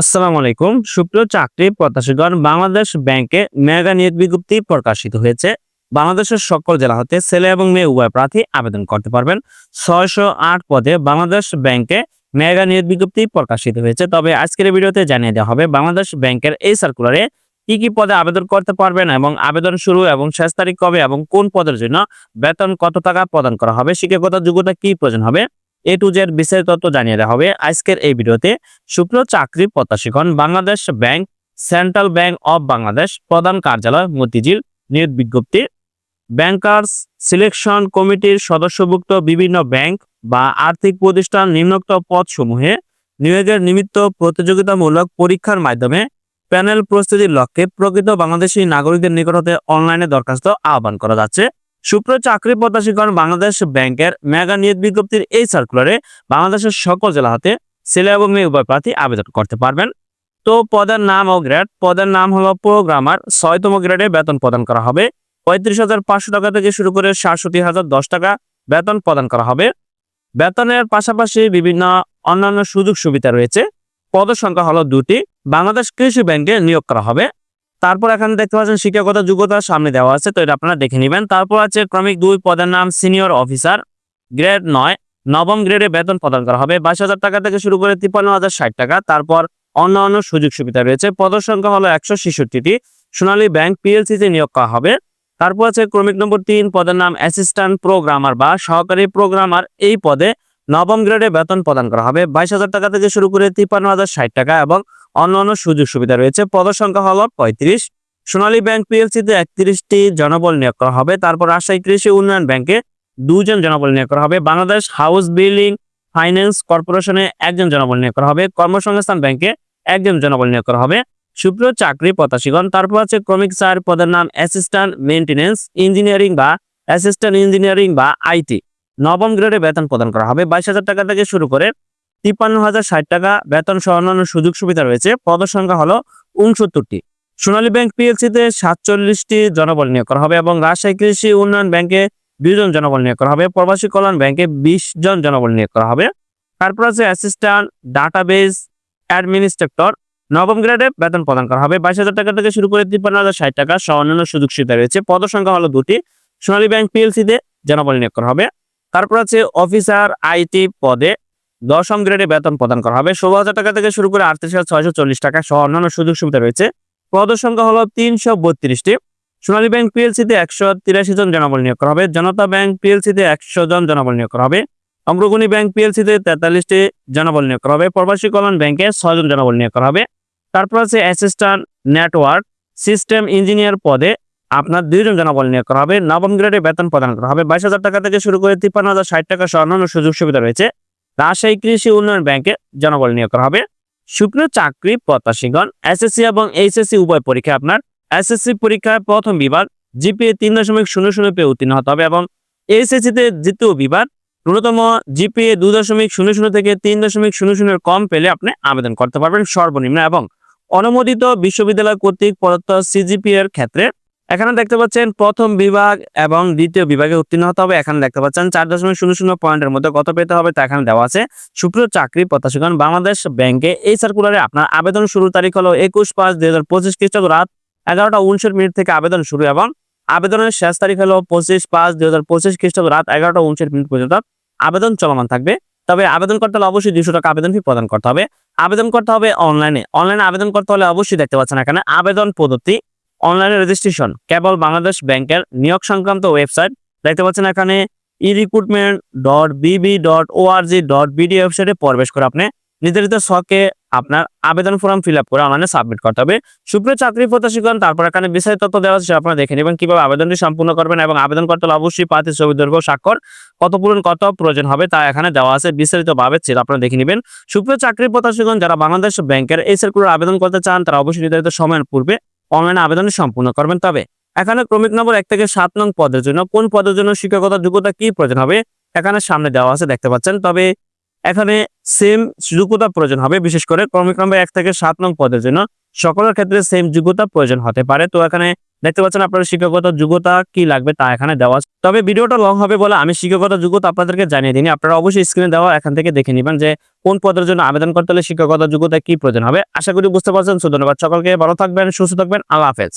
আসসালামু আলাইকুম। সুপ্রিয় চাকরি প্রত্যাশীগণ, বাংলাদেশ ব্যাংকে মেগা নিয়োগ বিজ্ঞপ্তি প্রকাশিত হয়েছে। বাংলাদেশের সকল জেলা হতে ছেলে এবং মেয়ে উভয় প্রার্থী আবেদন করতে পারবেন। ছয়শো আট পদে বাংলাদেশ ব্যাংকে মেগা নিয়োগ বিজ্ঞপ্তি প্রকাশিত হয়েছে। তবে আজকের ভিডিওতে জানিয়ে দেওয়া হবে, বাংলাদেশ ব্যাংকের এই সার্কুলারে কি কি পদে আবেদন করতে পারবেন এবং আবেদন শুরু এবং শেষ তারিখ কবে এবং কোন পদের জন্য বেতন কত টাকা প্রদান করা হবে, শিক্ষাগত যোগ্যতা কি প্রয়োজন হবে এ টু জেড বিস্তারিত তথ্য জানিয়ে দেওয়া হবে আজকের এই ভিডিওতে। সুপ্রিয় চাকরি প্রত্যাশীগণ, Bangladesh bank, central bank of Bangladesh প্রধান কার্যালয় মতিঝিল নিয়োগ বিজ্ঞপ্তি। ব্যাংকার্স সিলেকশন কমিটির সদস্যভুক্ত বিভিন্ন ব্যাংক বা আর্থিক প্রতিষ্ঠান নিম্নোক্ত পদসমূহে নিয়োগের নিমিত্ত প্রতিযোগিতামূলক পরীক্ষার মাধ্যমে প্যানেল প্রস্তুতির লক্ষ্যে প্রকৃত বাংলাদেশী নাগরিকদের নিকট হতে অনলাইনে দরখাস্ত আহ্বান করা যাচ্ছে। সুপ্রিয় চাকরি প্রত্যাশীগণ বাংলাদেশ ব্যাংকের মেগা নিয়োগ বিজ্ঞপ্তির এই সার্কুলারে বাংলাদেশের সকল জেলা হাতে ছেলে এবং মেয়ে উভয় প্রার্থী আবেদন করতে পারবেন। তো পদের নাম ও গ্রেড পদের নাম হলো প্রোগ্রামার ছয়তম গ্রেডে বেতন প্রদান করা হবে। পঁয়ত্রিশ হাজার পাঁচশো টাকা থেকে শুরু করে সাতষট্টি হাজার দশ টাকা বেতন প্রদান করা হবে। বেতনের পাশাপাশি বিভিন্ন অন্যান্য সুযোগ সুবিধা রয়েছে। পদ সংখ্যা হলো দুটি। বাংলাদেশ কৃষি ব্যাংকে নিয়োগ করা হবে। তারপর এখানে দেখতে পাচ্ছেন শিক্ষাগত যোগ্যতা সামনে দেওয়া আছে, তো এটা আপনারা দেখে নেবেন। তারপর আছে ক্রমিক দুই, পদের নাম সিনিয়র অফিসার, গ্রেড নয়। নবম গ্রেডে বেতন প্রদান করা হবে। বাইশ হাজার টাকা থেকে শুরু করে তিপ্পান্ন হাজার ষাট টাকা। তারপর অন্য অন্য সুযোগ সুবিধা রয়েছে। পদের সংখ্যা হলো একশো ছেষট্টিটি। সোনালী ব্যাংক পিএলসিতে নিয়োগ করা হবে। তারপর আছে ক্রমিক নম্বর তিন, পদের নাম অ্যাসিস্ট্যান্ট প্রোগ্রামার বা সহকারী প্রোগ্রামার। এই পদে নবম গ্রেডে বেতন প্রদান করা হবে। বাইশ হাজার টাকা থেকে শুরু করে তিপ্পান্ন হাজার ষাট টাকা এবং অন্যান্য সুযোগ সুবিধা রয়েছে। পদের সংখ্যা হলো পঁয়ত্রিশ। সোনালী ব্যাংক পিএলসিতে একত্রিশটি জনবল নিয়োগ করা হবে। তারপর রাজশাহী কৃষি উন্নয়ন ব্যাংকে দুজন জনবল নিয়োগ করা হবে। বাংলাদেশ হাউস বিল্ডিং ফাইন্যান্স কর্পোরেশনে একজন জনবল নিয়োগ করা হবে। কর্মসংস্থান ব্যাংকে একজন জনবল নিয়োগ করা হবে। সুপ্রিয় চাকরি প্রত্যাশীগণ, তারপর আছে ক্রমিক চার পদের নাম অ্যাসিস্ট্যান্ট মেইনটেনেন্স ইঞ্জিনিয়ারিং বা অ্যাসিস্ট্যান্ট ইঞ্জিনিয়ারিং বা আইটি। নবম গ্রেডে বেতন প্রদান করা হবে। বাইশ হাজার টাকা থেকে শুরু করে তিপ্পান্ন হাজার ষাট টাকা বেতন সহ অন্যান্য সুযোগ সুবিধা রয়েছে। পদের সংখ্যা হলো উনসত্তরটি সোনালী ব্যাংক পিএলসিতে সাতচল্লিশটি জনবল নিয়োগ করা হবে এবং রাজশাহী কৃষি উন্নয়ন ব্যাংকে দুজন জনবল নিয়োগ করা হবে। প্রবাসী কল্যাণ ব্যাংকে বিশ জন জনবল নিয়োগ করা হবে। তারপর আছে অ্যাসিস্ট্যান্ট, ডাটাবেস, অ্যাডমিনিস্ট্রেটর। নবম গ্রেডে বেতন প্রদান করা হবে। বাইশ হাজার টাকা থেকে শুরু করে তিপ্পান্ন হাজার ষাট টাকা সহ অন্যান্য সুযোগ সুবিধা রয়েছে। পদ সংখ্যা হলো দুটি। সোনালী ব্যাংক পিএলসিতে জনবল নিয়োগ করা হবে। তারপর আছে অফিসার, আইটি পদে দশম গ্রেডে বেতন প্রদান করা হবে। ষোলো হাজার টাকা থেকে শুরু করে আটত্রিশ হাজার ছয়শো চল্লিশ টাকা সহ অন্যান্য সুযোগ সুবিধা রয়েছে। পদ সংখ্যা হলো তিনশো বত্রিশটি। সোনালী ব্যাংক পিএলসিতে একশো তিরাশি জন জনবল নিয়োগ করা হবে। জনতা ব্যাংক পিএলসিতে একশো জন জনবল নিয়োগ করা হবে। অগ্রগণী ব্যাংক পিএলসিতে তেতাল্লিশটি জনবল নিয়োগ করা হবে। প্রবাসী কল্যাণ ব্যাংকে ছয়জন জনবল নিয়োগ করা হবে। তারপর আছে অ্যাসিস্ট্যান্ট নেটওয়ার্ক সিস্টেম ইঞ্জিনিয়ার পদে আপনার দুইজন জনবল নিয়োগ করা হবে। নবম গ্রেডে বেতন প্রদান করা হবে। বাইশ হাজার টাকা থেকে শুরু করে তিপ্পান্ন হাজার ষাট টাকা সহ অন্যান্য সুযোগ সুবিধা রয়েছে। রাজশাহী কৃষি উন্নয়ন ব্যাংকে জনবল নিয়োগ করা হবে। শুক্র চাকরি প্রত্যাশীগণ এসএসসি এবং এইচএসসি উভয় পরীক্ষা আপনার এসএসসি পরীক্ষায় প্রথম বিভাগ জিপিএ তিন দশমিক শূন্য শূন্য পেয়ে উত্তীর্ণ হতে হবে এবং এইচএসসি তে দ্বিতীয় বিভাগ, ন্যূনতম জিপিএ দুই দশমিক শূন্য শূন্য থেকে তিন দশমিক শূন্য শূন্যের কম পেলে আপনি আবেদন করতে পারবেন সর্বনিম্ন এবং অনুমোদিত বিশ্ববিদ্যালয় কর্তৃক প্রদত্ত সিজিপি এর ক্ষেত্রে এখানে দেখতে পাচ্ছেন প্রথম বিভাগ এবং দ্বিতীয় বিভাগে উত্তীর্ণ হতে হবে। এখানে দেখতে পাচ্ছেন চার দশমিক শূন্য শূন্য পয়েন্টের মধ্যে কত পেতে হবে তা এখানে দেওয়া আছে। সুপ্রিয় চাকরি প্রত্যাশীগণ, বাংলাদেশ ব্যাংকে এই সার্কুলারে আপনার আবেদন শুরুর তারিখ হলো একুশ পাঁচ দুই হাজার পঁচিশ খ্রিস্টাব্দ রাত এগারোটা উনষট মিনিট থেকে আবেদন শুরু এবং আবেদনের শেষ তারিখ হলো পঁচিশ পাঁচ দুই হাজার পঁচিশ খ্রিস্টাব্দ রাত এগারোটা উনষট মিনিট পর্যন্ত আবেদন চলমান থাকবে। তবে আবেদন করতে হলে অবশ্যই দুশো টাকা আবেদন ফি প্রদান করতে হবে। আবেদন করতে হবে অনলাইনে। অনলাইনে আবেদন করতে হলে অবশ্যই দেখতে পাচ্ছেন এখানে আবেদন পদ্ধতি। অনলাইনে রেজিস্ট্রেশন কেবল বাংলাদেশ ব্যাংকের নিয়োগ সংক্রান্ত ওয়েবসাইট দেখতে পাচ্ছেন এখানে e recruitment dot BB dot ORG dot BD ওয়েবসাইটে প্রবেশ করে আপনি নির্ধারিত ছকে আপনার আবেদন ফর্ম ফিল আপ করে অনলাইনে সাবমিট করতে হবে। সুপ্রিয় চাকরি প্রত্যাশীগণ, তারপর এখানে বিস্তারিত তথ্য দেওয়া আছে আপনারা দেখে নেবেন। কীভাবে আবেদনটি সম্পূর্ণ করবেন এবং আবেদন করতে হলে অবশ্যই পাতি ছবি, দৈর্ঘ্য, স্বাক্ষর, কত পূরণ, কত প্রয়োজন হবে তা এখানে দেওয়া আছে বিস্তারিতভাবে, সেটা আপনারা দেখে নেবেন। সুপ্রিয় চাকরি প্রত্যাশীগণ, যারা বাংলাদেশ ব্যাংকের এই সার্কুলার আবেদন করতে চান, তারা অবশ্যই নির্ধারিত সময়ের পূর্বে অনলাইনে আবেদন সম্পূর্ণ করবেন। তবে এখানে ক্রমিক নম্বর এক থেকে সাত নং পদের জন্য কোন পদের জন্য শিক্ষকতা যোগ্যতা কি প্রয়োজন হবে এখানে সামনে দেওয়া আছে, দেখতে পাচ্ছেন। তবে এখানে সেম যোগ্যতা প্রয়োজন হবে, বিশেষ করে ক্রমিক নম্বর এক থেকে সাত নং পদের জন্য সকলের ক্ষেত্রে সেম যোগ্যতা প্রয়োজন হতে পারে। তো এখানে দেখতে পাচ্ছেন আপনার শিক্ষকতা যোগ্যতা কি লাগবে তা এখানে দেওয়া। তবে ভিডিওটা লং হবে বলে আমি শিক্ষকতা যোগ্যতা আপনাদেরকে জানিয়ে দিন আপনারা অবশ্যই স্ক্রিনে দেওয়া এখান থেকে দেখে নেবেন যে কোন পদের জন্য আবেদন করতে হলে শিক্ষকতা যোগ্যতা কি প্রয়োজন হবে। আশা করি বুঝতে পারছেন। সুধন্যবাদ সকলকে। ভালো থাকবেন, সুস্থ থাকবেন। আল্লাহ হাফেজ।